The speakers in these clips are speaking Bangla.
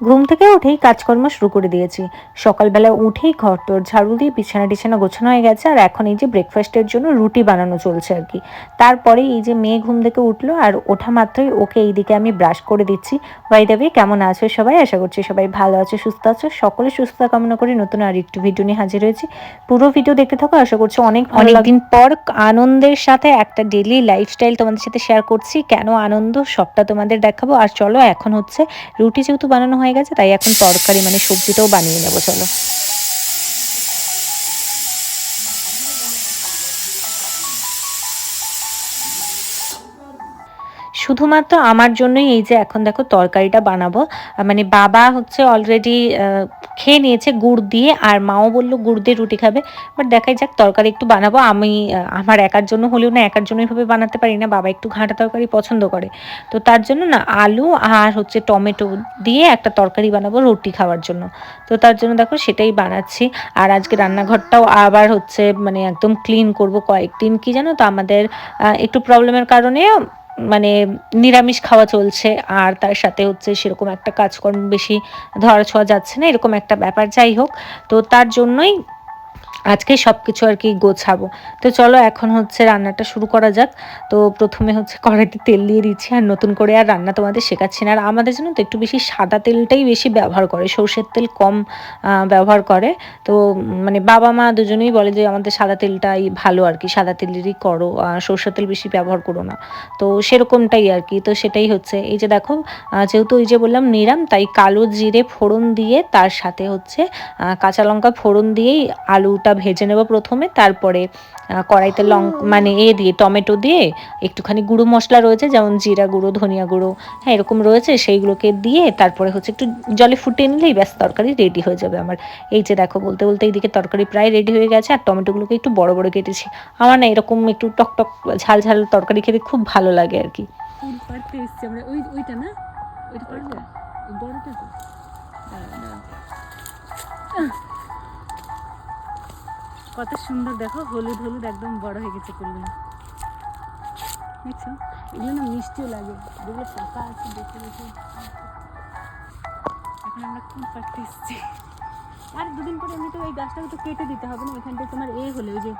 ঘুম থেকে উঠেই কাজকর্ম শুরু করে দিয়েছি। সকালবেলা উঠেই ঘর তোর ঝাড়ু দিয়ে বিছানা টিছানা গোছানো হয়ে গেছে আর এখন এই যে ব্রেকফাস্টের জন্য রুটি বানানো চলছে আর কি। তারপরে এই যে মেয়ে ঘুম থেকে উঠল আর ওঠা মাত্রই ওকে এইদিকে আমি ব্রাশ করে দিচ্ছি। বাই দেবে কেমন আছো সবাই? আশা করছি সবাই ভালো আছো সুস্থ আছো। সকলে সুস্থতা কামনা করে নতুন আর একটু ভিডিও নিয়ে হাজির হয়েছি। পুরো ভিডিও দেখতে থাকো আশা করছি অনেক অনেকদিন পর আনন্দের সাথে একটা ডেলি লাইফস্টাইল তোমাদের সাথে শেয়ার করছি। কেন আনন্দ? সবটা তোমাদের দেখাবো। আর চলো এখন হচ্ছে রুটি যেহেতু বানানো হয়ে গেছে তাই এখন তরকারি মানে সবজিটাও বানিয়ে নেব চলো। শুধুমাত্র আমার জন্যই এই যে এখন দেখো তরকারিটা বানাবো। মানে বাবা হচ্ছে অলরেডি খেয়ে নিয়েছে গুড় দিয়ে, আর মাও বলল গুড় দিয়ে রুটি খাবে। বাট দেখাই যাক তরকারি একটু বানাবো। আমি আমার একার জন্য হলেও না, একার জন্য এভাবে বানাতে পারি না। বাবা একটু ঘাঁটা তরকারি পছন্দ করে। তো তার জন্য না আলু আর হচ্ছে টমেটো দিয়ে একটা তরকারি বানাবো রুটি খাওয়ার জন্য। তো তার জন্য দেখো সেটাই বানাচ্ছি। আর আজকে রান্নাঘরটাও আবার হচ্ছে মানে একদম ক্লিন করব কয়েকদিন। কি জানো তো আমাদের একটু প্রবলেমের কারণে মানে নিরামিষ খাওয়া চলছে, আর তার সাথে হচ্ছে সেরকম একটা কাজকর্ম বেশি ধরা ছোঁয়া যাচ্ছে না, এরকম একটা ব্যাপার। যাই হোক, তো তার জন্যই আজকে সব কিছু আর কি গোছাবো। তো চলো এখন হচ্ছে রান্নাটা শুরু করা যাক। তো প্রথমে হচ্ছে কড়াইতে তেল দিয়ে দিচ্ছি আর নতুন করে আর রান্না তোমাদের শেখাচ্ছি না। আর আমাদের জন্য তো একটু বেশি সাদা তেলটাই বেশি ব্যবহার করে, সর্ষের তেল কম ব্যবহার করে। তো মানে বাবা মা দুজনেই বলে যে আমাদের সাদা তেলটাই ভালো আর কি, সাদা তেলেরই করো সর্ষের তেল বেশি ব্যবহার করো না। তো সেরকমটাই আর কি, তো সেটাই হচ্ছে। এই যে দেখো যেহেতু ওই যে বললাম নিরাম, তাই কালো জিরে ফোড়ন দিয়ে তার সাথে হচ্ছে কাঁচা লঙ্কা ফোড়ন দিয়েই আলুটা ভেজে নেব প্রথমে তারপরে কড়াইতে লং মানে এ দিয়ে টমেটো দিয়ে একটুখানি গুঁড়ো মশলা রয়েছে যেমন জিরা গুঁড়ো ধনিয়া গুঁড়ো হ্যাঁ এরকম রয়েছে সেইগুলোকে দিয়ে তারপরে হচ্ছে একটু জলে ফুটিয়ে নিলেই ব্যাস তরকারি রেডি হয়ে যাবে আমার। এই যে দেখো বলতে বলতে এইদিকে তরকারি প্রায় রেডি হয়ে গেছে আর টমেটোগুলোকে একটু বড় বড় কেটেছি। আমার না এরকম একটু টক টক ঝাল ঝাল তরকারি খেতে খুব ভালো লাগে আর কি। ফুল পাড়তে এসছি আমরা ওই ওইটা না? ওইটা বড়টা কত সুন্দর দেখো হলুদ হলুদ একদম বড় হয়ে গেছে ফুলগুলো দেখছ? এগুলো না মিষ্টিও লাগে। যেগুলো পাকা আছে দেখে দেখে। এখন আমরা ফুল পাড়তে এসছি? আর দুদিন পরে এমনি তো এই গাছটাকে তো কেটে দিতে হবে না এখানটায় তোমার এ হলে ওই যে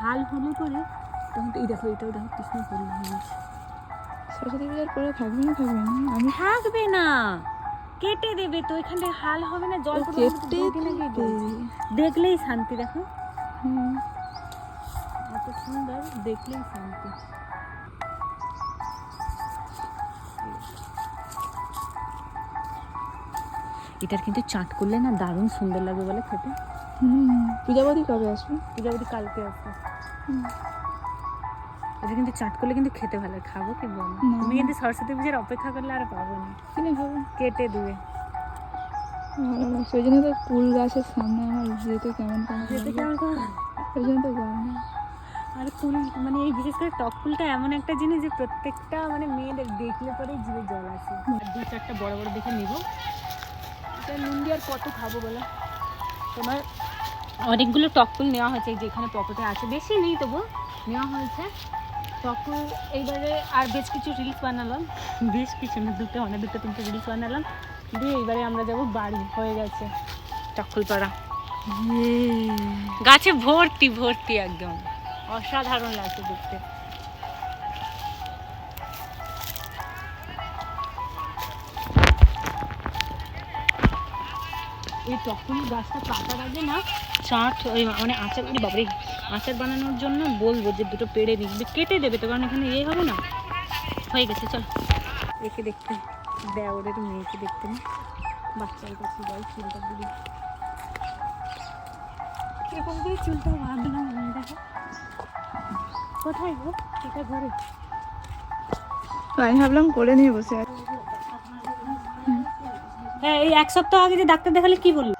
হাল হলে পরে তখন তো এই দেখো এটাও দেখো কৃষ্ণ হয়েছে সরস্বতী পূজার পরে থাকবে না থাকবে না? আমি থাকবে না। কেটে দেবে তো এখানে হাল হবে না জল কেটে। দেখলেই শান্তি দেখো। এত সুন্দর দেখলেই শান্তি। এটার কিন্তু চাট করলে না দারুণ সুন্দর লাগবে বলে খেতে। হুম। পূজাবতী কবে আসবে? পূজাবতী কালকে আসবে। এটা কিন্তু চাট করলে কিন্তু খেতে ভালো খাব কি বল। তুমি কিন্তু সরস্বতী পূজার অপেক্ষা করলে আর পাবো না। কেটে দেবে। ভালো লাগছে ওই জন্য তো কুল গাছের সামনে আমার যেতে কেমন কেমন যেতে। কেমন করে? ওই জন্য তো যাই না। আর ফুল মানে এই বিশেষ করে টক ফুলটা এমন একটা জিনিস যে প্রত্যেকটা মানে মেয়েদের দেখলে পরেই জিভে জল আসে। আর দু চারটা বড় বড় দেখে নিব। এটা নুন দিয়ে আর কত খাব বলো? তোমার অনেকগুলো টক ফুল নেওয়া হয়েছে এই যেখানে পকেটে আছে। বেশি নেই তবু নেওয়া হয়েছে। ফুল এইবারে আর বেশ কিছু রিলস বানালাম। বেশ কিছু না দুটো অনেক দুটো তিনটে রিলস বানালাম। দিয়ে এইবারে আমরা যাব বাড়ি হয়ে গেছে। টকফুলপাড়া গাছে ভর্তি ভর্তি একদম। অসাধারণ লাগছে দেখতে। এই টকুলি গাছটা কাটার আগে না চাট ওই মানে আচার ওই বাবারে আচার বানানোর জন্য বলব যে দুটো পেড়ে নিবে কেটে দেবে তো কারণ এখানে ইয়ে হবে না। হয়ে গেছে চল। একে দেখতে। দেওরের মেয়েকে দেখতে না বাচ্চার কাছে যাই চুলটা দিদি এরকম করে চুলটা বাঁধলাম আমি দেখো। কোথায় গো? এটা ঘরে। আমি ভাবলাম করে নিয়ে বসে আছি। হ্যাঁ এই এক সপ্তাহ আগে যে ডাক্তার দেখালে কি বলল?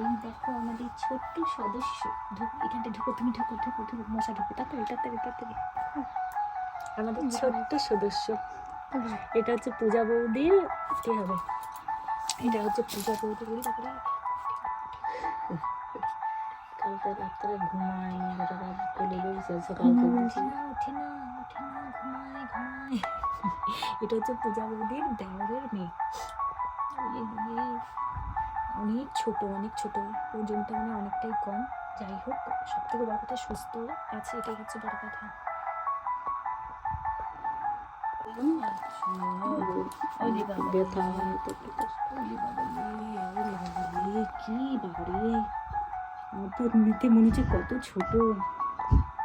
এই দেখো আমাদের ছোট্ট সদস্য। ঢুক এখানটা ঢুকো তুমি ঢুকো ঢুকো ঢুকো মশা ঢুকো তাড়াতাড়ি তাড়াতাড়ি তাড়াতাড়ি। আমাদের ছোট্ট সদস্য। এটা হচ্ছে পূজা বৌদির কে হবে? এটা হচ্ছে পূজা বৌদির তারপরে কালকে রাত্রে ঘুমায় রাত করে গেছে সকাল করে উঠে না উঠে না উঠে না ঘুমায় ঘুমায়। এটা হচ্ছে পূজা বৌদির দেওরের মেয়ে। এই মেয়ে অনেক ছোট অনেক ছোট ওজনটা মানে অনেকটাই কম। যাই হোক সব থেকে বড় কথা সুস্থ আছে এটাই হচ্ছে বড় কথা। পূর্ণিতে মনে হচ্ছে কত ছোট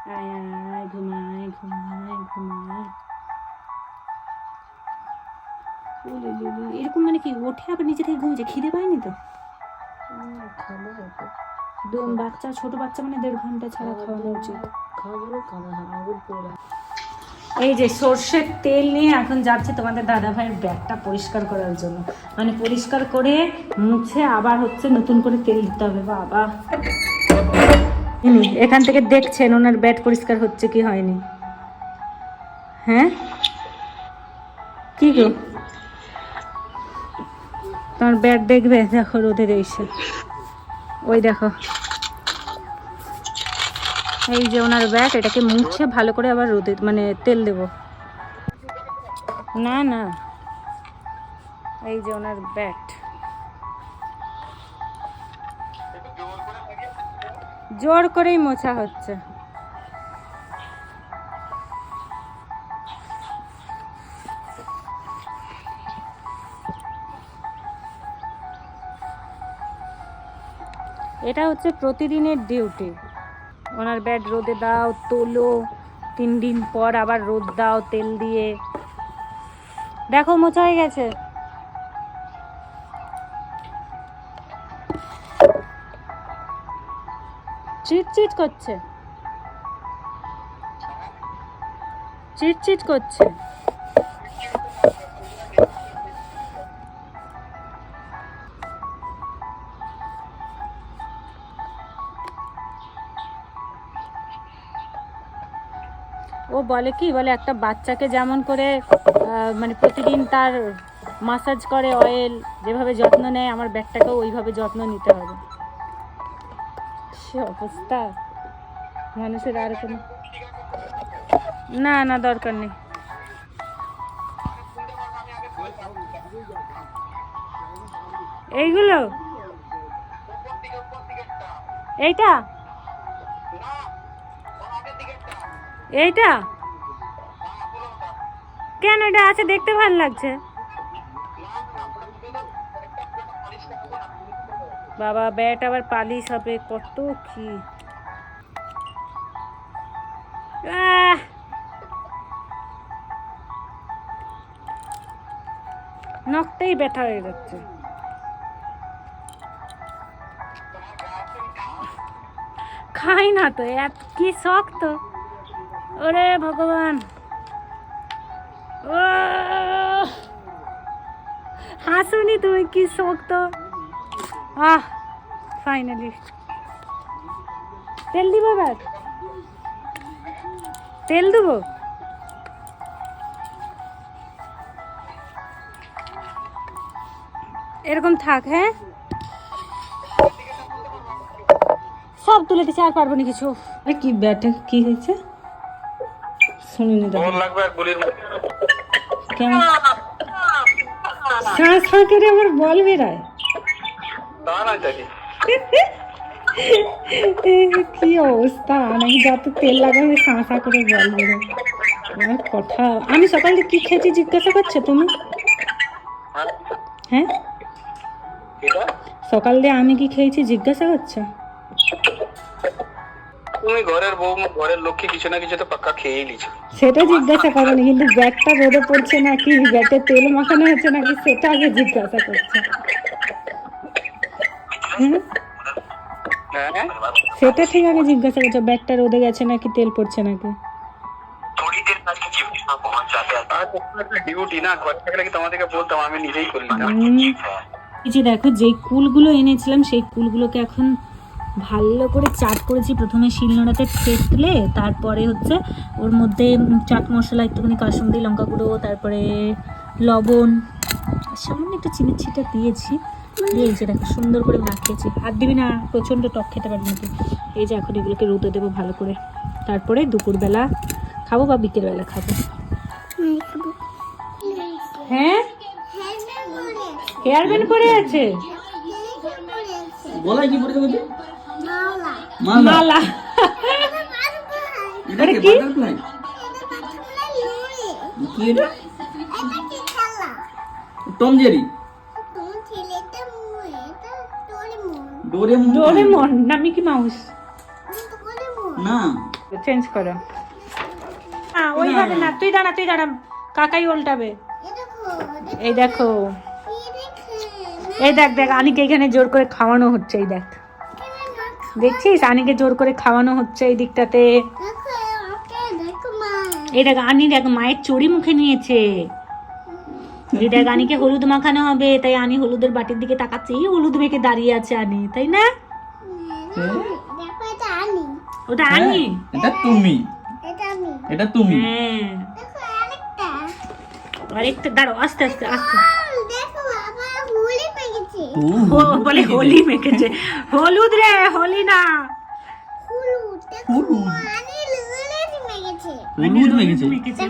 আয় আয় ঘুমায় ঘুমায় ঘুমায় এরকম মানে কি ওঠে আবার নিচে থেকে ঘুমছে খিদে পায়নি তো বাচ্চা ছোট বাচ্চা মানে দেড় ঘণ্টা ছাড়া খাওয়ানো উচিত এই যে সর্ষের তেল নিয়ে এখন যাচ্ছে তোমাদের দাদা ভাইয়ের ব্যাগটা পরিষ্কার করার জন্য। মানে পরিষ্কার করে মুছে আবার হচ্ছে নতুন করে তেল দিতে হবে, বাবা। এখান থেকে দেখছেন ওনার ব্যাট পরিষ্কার হচ্ছে কি হয়নি। হ্যাঁ? কি গো? তোমার ব্যাট দেখবে? দেখো রোদে এসে ওই দেখো। এই যে ওনার ব্যাট এটাকে মুছে ভালো করে আবার রোদে মানে তেল দেব। না না। এই যে ওনার ব্যাট জোর করেই মোছা হচ্ছে। এটা হচ্ছে প্রতিদিনের ডিউটি। ওনার ব্যাট রোদে দাও, তোলো। তিন দিন পর আবার রোদ দাও তেল দিয়ে। দেখো, মোচা হয়ে গেছে। চিটচিট করছে। চিটচিট করছে। ও বলে কি? বলে একটা বাচ্চাকে যেমন করে মানে প্রতিদিন তার মাসাজ করে অয়েল যেভাবে যত্ন নেয়, আমার ব্যাগটাকেও ওইভাবে যত্ন নিতে হবে। সে অবস্থা। মানুষের আর কোনো না না, দরকার নেই। এইগুলো? এইটা? এইটা? কেন এটা আছে? দেখতে ভালো লাগছে। বাবা, ব্যাট আবার পালিশ হবে। কত কি! নখটাই ব্যথা হয়ে যাচ্ছে। খাই না তো, এত কি শখ তো ওরে ভগবান। ও, হাসুনি তুমি কি শখ তো আহ ফাইনালি তেল দিব এবার? তেল দেবো? এরকম থাক হ্যাঁ? সব তুলে দিচ্ছে আর পারব না কিছু। কি ব্যাটে, কি হয়েছে? শুনিনি তো কেমন শ্বাস ফাঁকে আমার বল বেরায় কি অবস্থা? নাকি যত তেল লাগাবে শাঁসা করে বল বেরোয় আমার কথা। আমি সকালে কি খেয়েছি জিজ্ঞাসা করছ তুমি? হ্যাঁ। সকাল দিয়ে আমি কি খেয়েছি জিজ্ঞাসা করছ? তুমি ঘরের বউ ঘরের লক্ষ্মী কিছু না কিছু তো পাক্কা খেয়েই লিছো সেটা জিজ্ঞাসা করোনি কিন্তু ব্যাগটা রোদে পড়ছে নাকি? ব্যাটে তেল মাখানো হচ্ছে নাকি? সেটা আগে জিজ্ঞাসা করছে। হ্যাঁ? সেটা ঠিক আগে জিজ্ঞাসা করছ ব্যাগটা রোদে গেছে নাকি তেল পড়ছে নাকি? ডিউটি না ঘর থাকলে কি তোমাদেরকে বলতাম আমি নিজেই করে নিতাম এই যে দেখো যে কুলগুলো এনেছিলাম সেই কুলগুলোকে এখন ভালো করে চাট করেছি। প্রথমে শিলনোড়াতে থেতলে, তারপরে হচ্ছে ওর মধ্যে চাট মশলা, একটুখানি কাসুন্দি লঙ্কা গুঁড়ো, তারপরে লবণ, সামান্য একটু চিনির ছিটা দিয়েছি। দিয়ে এই দেখো, সুন্দর করে মাখিয়েছি। হাত দিবি না, প্রচণ্ড টক খেতে পারবি নাকি? এই যে এখন এগুলোকে রোদে দেবো ভালো করে। তারপরে দুপুরবেলা খাব বা বিকেলবেলা খাব? হ্যাঁ? হেয়ার ব্যান্ড পরে আছে? গলায় কি বলছে মালা। মালা। এটা এটা কি? বাটারফ্লাই। কি এটা? Tom Jerry Doraemon. ডোরেমন না মিকি মাউস। না। চেঞ্জ করো। হ্যাঁ ওইভাবে না। তুই দাঁড়া তুই দাঁড়া। কাকাই উল্টাবে। এই দেখো। এই দেখ দেখ আনিকে এখানে জোর করে খাওয়ানো হচ্ছে এই দেখ। দেখছিস? আনিকে জোর করে খাওয়ানো হচ্ছে এই দিকটাতে। এই দেখ আনি দেখ মায়ের চড়ি মুখে নিয়েছে। এই দেখ আনিকে হলুদ মাখানো হবে তাই আনি হলুদের বাটির দিকে তাকাচ্ছে এই হলুদ মেখে দাঁড়িয়ে আছে আনি তাই না? ওটা আনি? এটা তুমি। এটা তুমি। হ্যাঁ। আরেকটা দাঁড়াও আস্তে আস্তে আস্তে। ও, বলে হোলি মেখেছে। হলুদ রে হোলি না। হলুদ মানে মেখেছে।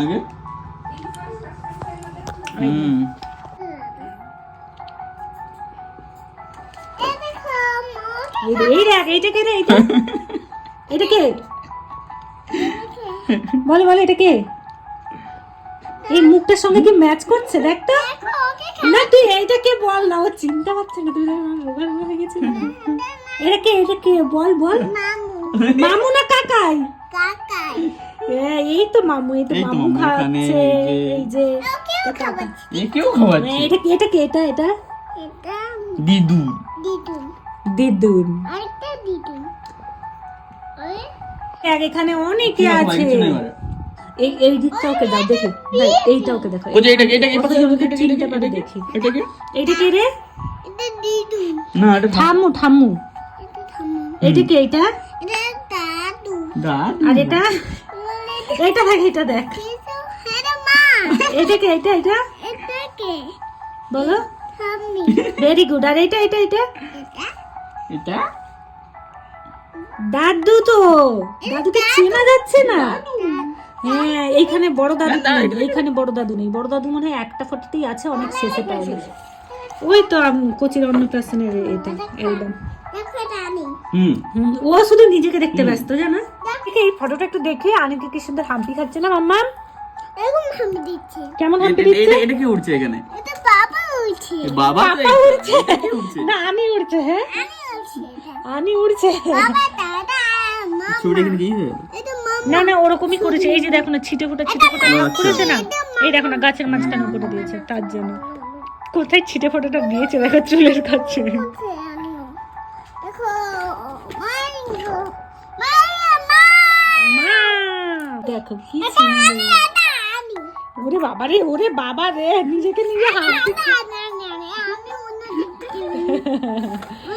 আগে? হুম। এই দেখ এইটা কে রে এইটা? এটা কে? বলে বলে এটা কে? এই মুখটার সঙ্গে কি ম্যাচ করছে? দেখ তো। না তুই এইটা কে বল? না ও চিনতে পারছে না তুই মোবাইল মনে গেছে এটা কে এটা কে? বল বল। মামু। মামু না কাকাই? কাকাই। এই তো মামু এই তো মামু খাচ্ছে এই যে- কেউ খাওয়াচ্ছে এটা কি এটা কি এটা এটা? দিদু দিদুন। দিদুন। আরেকটা দিদুন। ওই এখানে অনেকে আছে। এই এই দিকটা ওকে দাও দেখি ভাই এইটা ওকে দেখো। ও যে এটা এটা ওকে চিনতে পারে দেখি। এটা কি? এইটা কে রে? এটা দিদুন না এটা ঠাম্মু ঠাম্মু। এটা কি এইটা এটা দাদু। দাদু। আর এটা? এইটা দেখ এটা দেখ। এটা কে এইটা এটা? এটা কে? বলো। থামি ভেরি গুড আর এইটা এটা এটা? এটা? এটা? দাদু তো। দাদুকে চেনা যাচ্ছে না। হ্যাঁ এইখানে বড় দাদু নেই এইখানে বড় দাদু নেই। বড় দাদু মনে হয় একটা ফটোতেই আছে অনেক শেষে পাওয়া ওই তো কোচির অন্নপ্রাশনের এটা হুম, ও শুধু নিজেকে দেখতে ব্যস্ত জানো? এই ফটোটা একটু দেখি আনিকে কি সুন্দর হাম্পি খাচ্ছে না মাম্মা এরকম হামি দিচ্ছে। কেমন হাম্পি দিচ্ছে? এটা এটা কি উঠছে এখানে? এটা বাবা উড়ছে। না আমি উড়ছে হ্যাঁ? আমি উঠছে আমি উড়ছে। বাবা দাদা ছবিটা এখানে কি হয়েছে? না না ওরকমই করেছে। এই যে দেখো না ছিটে ফোটা ছিটে ফোটা করেছে না? এই দেখো না গাছের মাঝখানে করে দিয়েছে তার জন্য। কোথায় ছিটে ফোটাটা দিয়েছে? দেখো চুলের কাছে। দেখো কি ওরে বাবা রে ওরে বাবা রে নিজেকে নিজে হাঁটতে